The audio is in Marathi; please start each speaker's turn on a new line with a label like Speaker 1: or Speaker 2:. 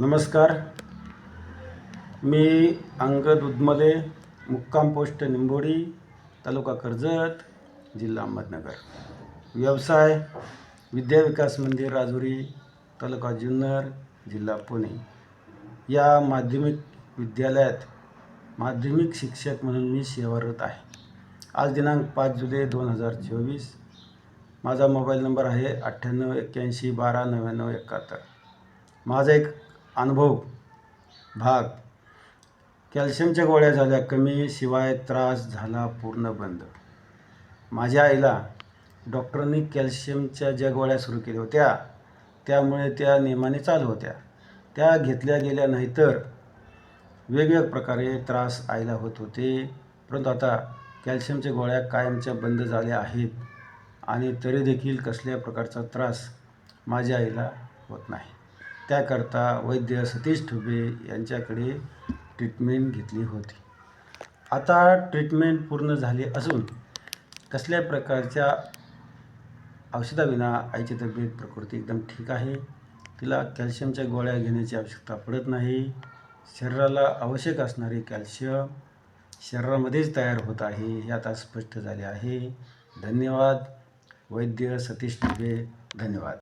Speaker 1: नमस्कार. मी अंगद उदमले मुक्काम पोस्ट निंबोडी तालुका कर्जत जिल्हा अहमदनगर. व्यवसाय विद्या विकास मंदिर राजुरी तालुका जुन्नर जिल्हा पुणे. या माध्यमिक विद्यालयात माध्यमिक शिक्षक म्हणून मी सेवारत आहे. आज दिनांक पाच जुलै दोन हजार चोवीस. माझा मोबाईल नंबर आहे अठ्ठ्याण्णव एक्क्याऐंशी बारा नव्याण्णव एकाहत्तर. माझा एक अनुभव भाग. कॅल्शियमच्या गोळ्या झाल्या कमी शिवाय त्रास झाला पूर्ण बंद. माझ्या आईला डॉक्टरांनी कॅल्शियमच्या ज्या गोळ्या सुरू केल्या होत्या त्यामुळे त्या नियमाने चालू होत्या. त्या घेतल्या गेल्या नाहीतर वेगवेगळ्या प्रकारे त्रास आईला होत होते. परंतु आता कॅल्शियमच्या गोळ्या कायमच्या बंद झाल्या आहेत आणि तरी देखील कसल्या प्रकारचा त्रास माझ्या आईला होत नाही. त्याकरता वैद्य सतीश ठुबे यांच्याकडे ट्रीटमेंट घेतली होती. आता ट्रीटमेंट पूर्ण झाली असून कसल्या प्रकारच्या औषधाविना आईची तब्येत प्रकृती एकदम ठीक आहे तिला कॅल्शियमच्या गोळ्या घेण्याची आवश्यकता पडत नाही शरीराला आवश्यक असणारे कॅल्शियम शरीरामध्येच तयार होत आहे हे आता स्पष्ट झाले आहे. धन्यवाद. वैद्य सतीश ठुबे धन्यवाद.